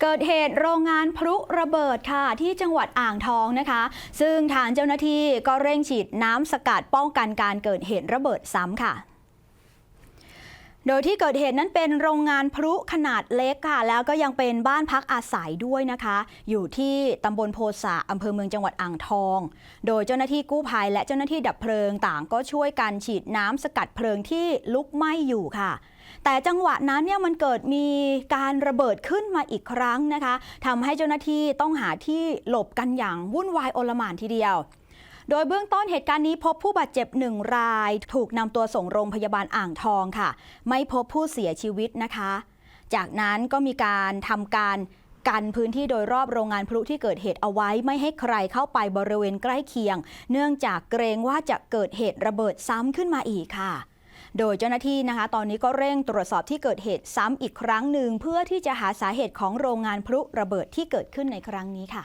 เกิดเหตุโรงงานพลุระเบิดค่ะที่จังหวัดอ่างทองนะคะ ซึ่งทางเจ้าหน้าที่ก็เร่งฉีดน้ำสกัดป้องกันการเกิดเหตุระเบิดซ้ำค่ะโดยที่เกิดเหตุนั้นเป็นโรงงานพลุขนาดเล็กค่ะ แล้วก็ยังเป็นบ้านพักอาศัยด้วยนะคะ อยู่ที่ตำบลโพสาอำเภอเมืองจังหวัดอ่างทอง โดยเจ้าหน้าที่กู้ภัยและเจ้าหน้าที่ดับเพลิงต่างก็ช่วยกันฉีดน้ำสกัดเพลิงที่ลุกไหม้อยู่ค่ะ แต่จังหวะนั้นเนี่ยมันเกิดมีการระเบิดขึ้นมาอีกครั้งนะคะทำให้เจ้าหน้าที่ต้องหาที่หลบกันอย่างวุ่นวายโอลหม่านทีเดียว โดยเบื้องต้นเหตุการณ์นี้พบผู้บาดเจ็บหนึ่งราย ถูกนำตัวส่งโรงพยาบาลอ่างทองค่ะ ไม่พบผู้เสียชีวิตนะคะ จากนั้นก็มีการทำการกันพื้นที่โดยรอบโรงงานพลุที่เกิดเหตุเอาไว้ไม่ให้ใครเข้าไปบริเวณใกล้เคียง เนื่องจากเกรงว่าจะเกิดเหตุระเบิดซ้ำขึ้นมาอีกค่ะ โดยเจ้าหน้าที่นะคะ ตอนนี้ก็เร่งตรวจสอบที่เกิดเหตุซ้ำอีกครั้งหนึ่ง เพื่อที่จะหาสาเหตุของโรงงานพลุระเบิดที่เกิดขึ้นในครั้งนี้ค่ะ